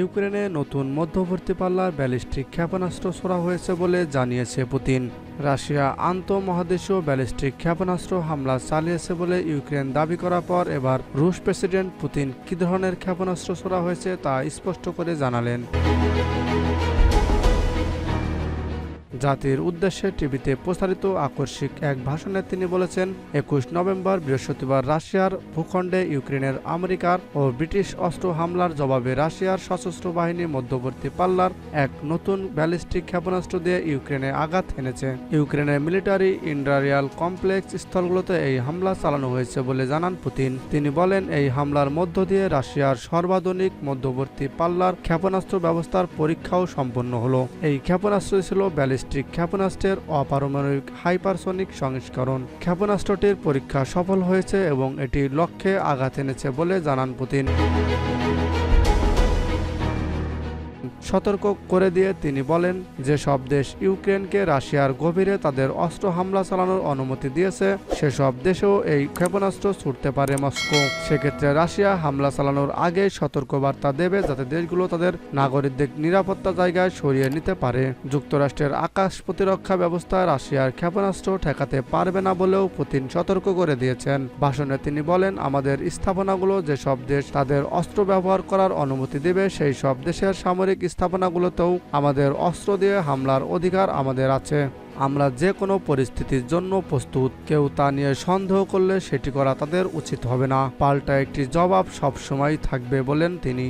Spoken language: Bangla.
ইউক্রেনে নতুন মধ্যবর্তী পাল্লার ব্যালিস্টিক ক্ষেপণাস্ত্র ছোড়া হয়েছে বলে জানিয়েছে পুতিন। রাশিয়া আন্তঃমহাদেশীয় ব্যালিস্টিক ক্ষেপণাস্ত্র হামলা চালিয়েছে বলে ইউক্রেন দাবি করার পর এবার রুশ প্রেসিডেন্ট পুতিন কী ধরনের ক্ষেপণাস্ত্র ছোড়া হয়েছে তা স্পষ্ট করে জানালেন। জাতির উদ্দেশ্যে টিভিতে প্রচারিত আকস্মিক এক ভাষণে তিনি বলেছেন, একুশ নভেম্বর বৃহস্পতিবার রাশিয়ার ভূখণ্ডে ইউক্রেনের আমেরিকার ও ব্রিটিশ অস্ত্র হামলার জবাবে রাশিয়ার সশস্ত্র বাহিনী মধ্যবর্তী পাল্লার এক নতুন ব্যালিস্টিক ক্ষেপণাস্ত্র দিয়ে ইউক্রেনে আঘাত এনেছে ইউক্রেনের মিলিটারি ইন্ডারিয়াল কমপ্লেক্স স্থলগুলোতে এই হামলা চালানো হয়েছে বলে জানান পুতিন। তিনি বলেন, এই হামলার মধ্য দিয়ে রাশিয়ার সর্বাধুনিক মধ্যবর্তী পাল্লার ক্ষেপণাস্ত্র ব্যবস্থার পরীক্ষাও সম্পন্ন হলো। এই ক্ষেপণাস্ত্র ছিল ব্যালিস্টিক ক্ষেপণাস্ত্রের অপারমাণবিক হাইপারসনিক সংস্করণ। ক্ষেপণাস্ত্রটির পরীক্ষা সফল হয়েছে এবং এটি লক্ষ্যে আঘাত এনেছে বলে জানান পুতিন। সতর্ক করে দিয়ে তিনি বলেন যে সব দেশ ইউক্রেনকে রাশিয়ার গভীরে তাদের অস্ত্র হামলা চালানোর অনুমতি দিয়েছে, সেসব দেশেও এই ক্ষেপণাস্ত্র ছুটতে পারে মস্কো। সেক্ষেত্রে রাশিয়া হামলা চালানোর আগে সতর্কবার্তা দেবে যাতে দেশগুলো তাদের নাগরিকদের নিরাপত্তা জায়গায় সরিয়ে নিতে পারে। যুক্তরাষ্ট্রের আকাশ প্রতিরক্ষা ব্যবস্থা রাশিয়ার ক্ষেপণাস্ত্র ঠেকাতে পারবে না বলেও পুতিন সতর্ক করে দিয়েছেন। ভাষণে তিনি বলেন, আমাদের স্থাপনাগুলো যেসব দেশ তাদের অস্ত্র ব্যবহার করার অনুমতি দেবে, সেই সব দেশের সামরিক স্থাপনাগুলোতেও আমাদের অস্ত্র দিয়ে হামলার অধিকার আমাদের আছে। আমরা যে কোনো পরিস্থিতির জন্য প্রস্তুত। কেউ তা নিয়ে সন্দেহ করলে সেটি করা তাদের উচিত হবে না। পাল্টা একটি জবাব সবসময় থাকবে বলেন তিনি।